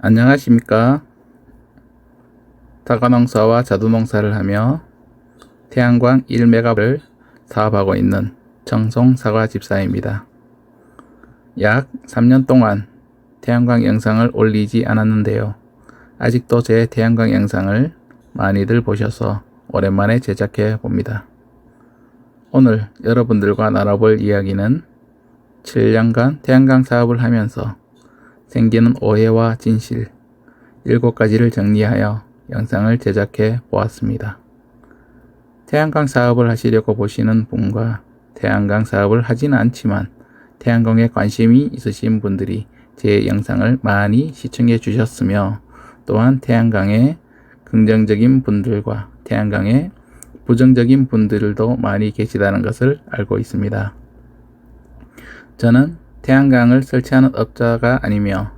안녕하십니까. 다가농사와 자두농사를 하며 태양광 1메가를 사업하고 있는 정송 사과 집사입니다. 약 3년 동안 태양광 영상을 올리지 않았는데요. 아직도 제 태양광 영상을 많이들 보셔서 오랜만에 제작해 봅니다. 오늘 여러분들과 나눠볼 이야기는 7년간 태양광 사업을 하면서 생기는 오해와 진실 7가지를 정리하여 영상을 제작해 보았습니다. 태양광 사업을 하시려고 보시는 분과 태양광 사업을 하지는 않지만 태양광에 관심이 있으신 분들이 제 영상을 많이 시청해 주셨으며 또한 태양광에 긍정적인 분들과 태양광에 부정적인 분들도 많이 계시다는 것을 알고 있습니다. 저는 태양광을 설치하는 업자가 아니며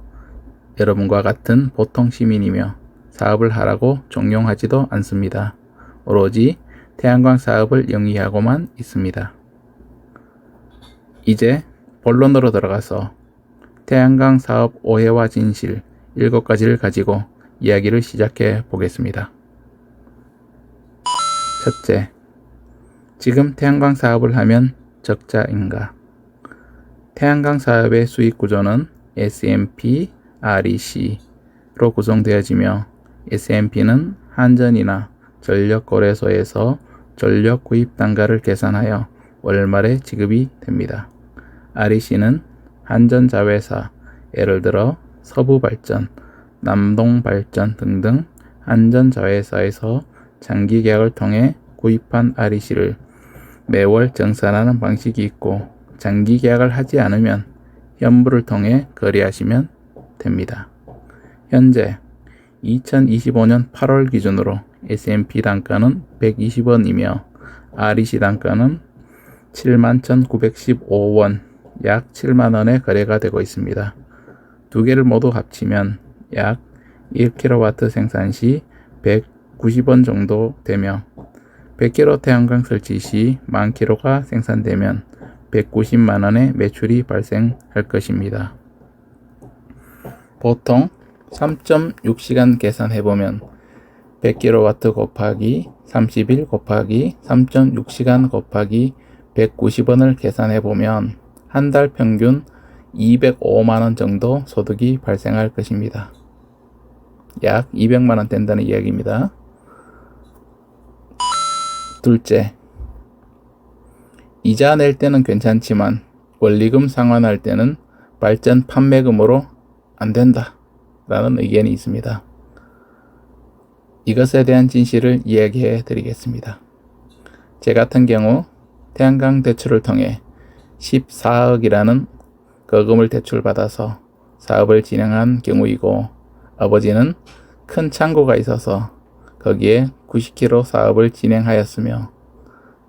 여러분과 같은 보통 시민이며 사업을 하라고 종용하지도 않습니다. 오로지 태양광 사업을 영위하고만 있습니다. 이제 본론으로 들어가서 태양광 사업 오해와 진실 7가지를 가지고 이야기를 시작해 보겠습니다. 첫째, 지금 태양광 사업을 하면 적자인가? 태양광 사업의 수익 구조는 S&P, REC로 구성되어지며 S&P는 한전이나 전력거래소에서 전력 구입 단가를 계산하여 월말에 지급이 됩니다. REC는 한전 자회사, 예를 들어 서부발전, 남동발전 등등 한전 자회사에서 장기 계약을 통해 구입한 REC를 매월 정산하는 방식이 있고 장기 계약을 하지 않으면 현물을 통해 거래하시면 됩니다. 현재 2025년 8월 기준으로 S&P 단가는 120원이며 REC 단가는 71,915원 약 7만원에 거래가 되고 있습니다. 두 개를 모두 합치면 약 1kW 생산 시 190원 정도 되며 100kW 태양광 설치 시 10,000kW가 생산되면 190만 원의 매출이 발생할 것입니다. 보통 3.6시간 계산해 보면 100kW 곱하기 30일 곱하기 3.6시간 곱하기 190원을 계산해 보면 한 달 평균 205만원 정도 소득이 발생할 것입니다. 약 200만원 된다는 이야기입니다. 둘째, 이자 낼 때는 괜찮지만 원리금 상환할 때는 발전 판매금으로 안 된다. 라는 의견이 있습니다. 이것에 대한 진실을 이야기해 드리겠습니다. 제 같은 경우 태양광 대출을 통해 14억이라는 거금을 대출받아서 사업을 진행한 경우이고 아버지는 큰 창고가 있어서 거기에 90kg 사업을 진행하였으며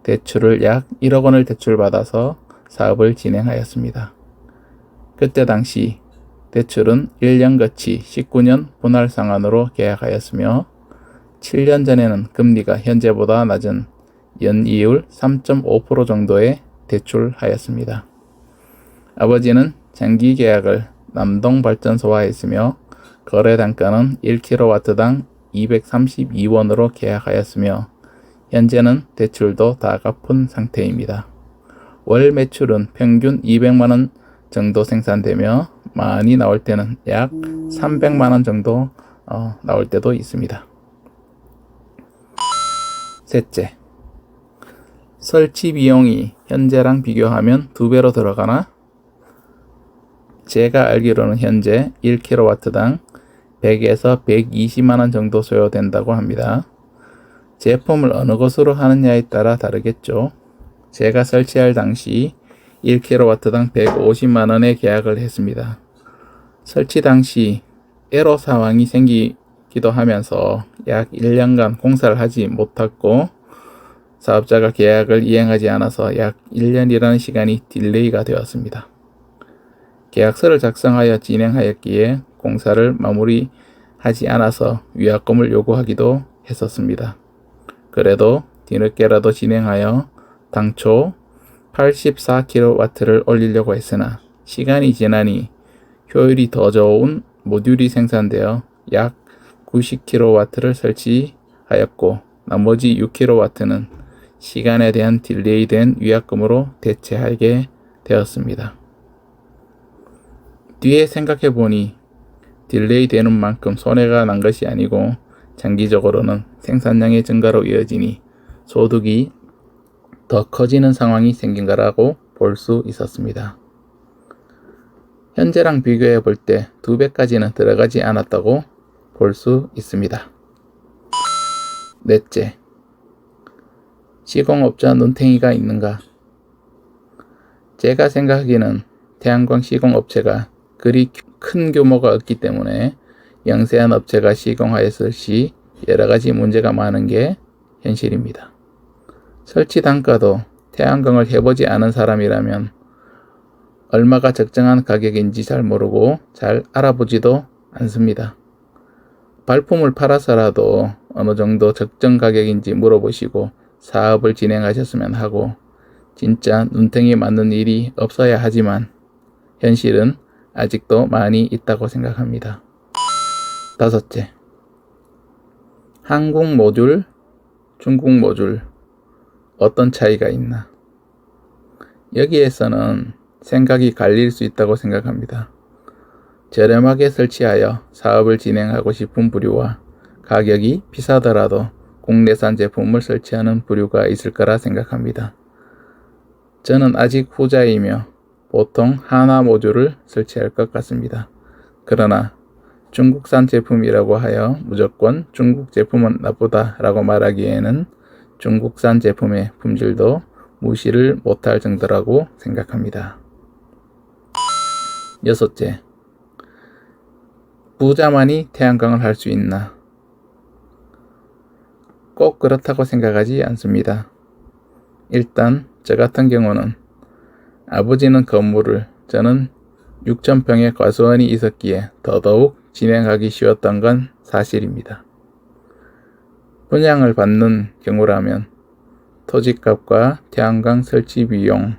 대출을 약 1억 원을 대출받아서 사업을 진행하였습니다. 그때 당시 대출은 1년거치 19년 분할 상환으로 계약하였으며 7년 전에는 금리가 현재보다 낮은 연이율 3.5% 정도의 대출하였습니다. 아버지는 장기 계약을 남동발전소와 했으며 거래 단가는 1kW당 232원으로 계약하였으며 현재는 대출도 다 갚은 상태입니다. 월 매출은 평균 200만원 정도 생산되며 많이 나올 때는 약 300만원 정도 어, 나올 때도 있습니다. 셋째, 설치 비용이 현재랑 비교하면 두 배로 들어가나? 제가 알기로는 현재 1kW당 100에서 120만원 정도 소요된다고 합니다. 제품을 어느 곳으로 하느냐에 따라 다르겠죠. 제가 설치할 당시 1kW당 150만원에 계약을 했습니다. 설치 당시 에러 상황이 생기기도 하면서 약 1년간 공사를 하지 못했고 사업자가 계약을 이행하지 않아서 약 1년이라는 시간이 딜레이가 되었습니다. 계약서를 작성하여 진행하였기에 공사를 마무리하지 않아서 위약금을 요구하기도 했었습니다. 그래도 뒤늦게라도 진행하여 당초 84kW를 올리려고 했으나 시간이 지나니 효율이 더 좋은 모듈이 생산되어 약 90kW를 설치하였고 나머지 6kW는 시간에 대한 딜레이된 위약금으로 대체하게 되었습니다. 뒤에 생각해 보니 딜레이 되는 만큼 손해가 난 것이 아니고 장기적으로는 생산량의 증가로 이어지니 소득이 더 커지는 상황이 생긴 거라고 볼 수 있었습니다. 현재랑 비교해 볼 때 두 배까지는 들어가지 않았다고 볼 수 있습니다. 넷째, 시공업자 눈탱이가 있는가? 제가 생각하기는 태양광 시공업체가 그리 큰 규모가 없기 때문에 영세한 업체가 시공하였을 시 여러 가지 문제가 많은 게 현실입니다. 설치 단가도 태양광을 해보지 않은 사람이라면 얼마가 적정한 가격인지 잘 모르고 잘 알아보지도 않습니다. 발품을 팔아서라도 어느 정도 적정 가격인지 물어보시고 사업을 진행하셨으면 하고 진짜 눈탱이 맞는 일이 없어야 하지만 현실은 아직도 많이 있다고 생각합니다. 다섯째. 한국 모듈, 중국 모듈 어떤 차이가 있나? 여기에서는 생각이 갈릴 수 있다고 생각합니다. 저렴하게 설치하여 사업을 진행하고 싶은 부류와 가격이 비싸더라도 국내산 제품을 설치하는 부류가 있을 거라 생각합니다. 저는 아직 후자이며 보통 하나 모듈을 설치할 것 같습니다. 그러나 중국산 제품이라고 하여 무조건 중국 제품은 나쁘다 라고 말하기에는 중국산 제품의 품질도 무시를 못할 정도라고 생각합니다. 여섯째, 부자만이 태양광을 할 수 있나? 꼭 그렇다고 생각하지 않습니다. 일단 저 같은 경우는 아버지는 건물을 저는 6천평의 과수원이 있었기에 더더욱 진행하기 쉬웠던 건 사실입니다. 분양을 받는 경우라면 토지값과 태양광 설치 비용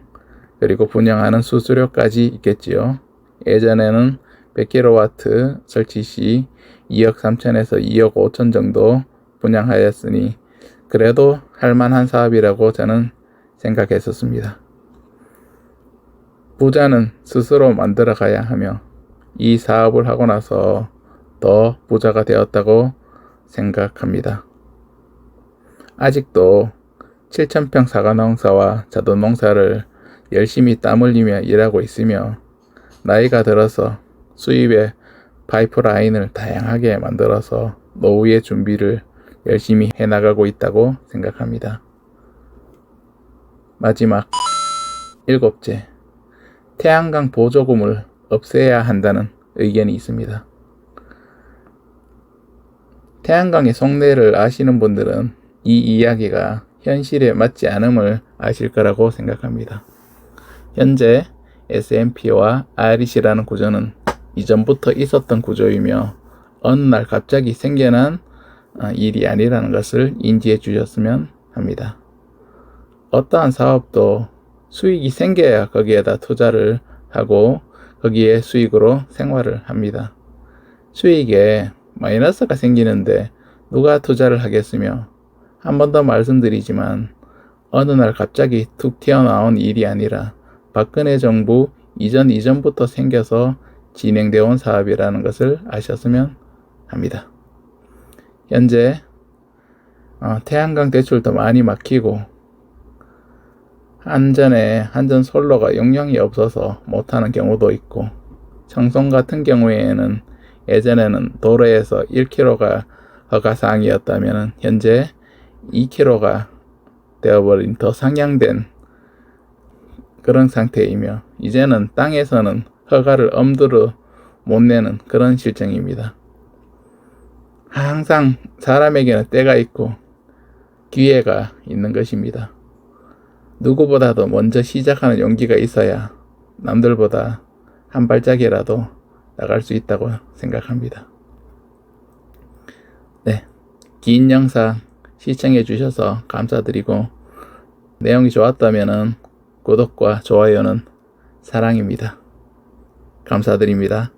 그리고 분양하는 수수료까지 있겠지요. 예전에는 100kW 설치 시 2억 3천에서 2억 5천 정도 분양하였으니 그래도 할만한 사업이라고 저는 생각했었습니다. 부자는 스스로 만들어 가야 하며 이 사업을 하고 나서 더 부자가 되었다고 생각합니다. 아직도 7,000평 사과 농사와 자두농사를 열심히 땀 흘리며 일하고 있으며 나이가 들어서 수입의 파이프라인을 다양하게 만들어서 노후의 준비를 열심히 해나가고 있다고 생각합니다. 마지막 일곱째 태양광 보조금을 없애야 한다는 의견이 있습니다. 태양광의 속내를 아시는 분들은 이 이야기가 현실에 맞지 않음을 아실 거라고 생각합니다. 현재 S&P와 REC라는 구조는 이전부터 있었던 구조이며 어느 날 갑자기 생겨난 어, 일이 아니라는 것을 인지해 주셨으면 합니다. 어떠한 사업도 수익이 생겨야 거기에다 투자를 하고 거기에 수익으로 생활을 합니다. 수익에 마이너스가 생기는데 누가 투자를 하겠으며 한 번 더 말씀드리지만 어느 날 갑자기 툭 튀어나온 일이 아니라 박근혜 정부 이전 이전부터 생겨서 진행되어 온 사업이라는 것을 아셨으면 합니다. 현재 어, 태양광 대출도 많이 막히고 한전에 한전 솔로가 용량이 없어서 못하는 경우도 있고 청송 같은 경우에는 예전에는 도로에서 1km가 허가사항이었다면 현재 2km가 되어버린 더 상향된 그런 상태이며 이제는 땅에서는 허가를 엄두로 못 내는 그런 실정입니다. 항상 사람에게는 때가 있고 기회가 있는 것입니다. 누구보다도 먼저 시작하는 용기가 있어야 남들보다 한 발짝이라도 나갈 수 있다고 생각합니다. 네. 긴 영상 시청해 주셔서 감사드리고 내용이 좋았다면 구독과 좋아요는 사랑입니다. 감사드립니다.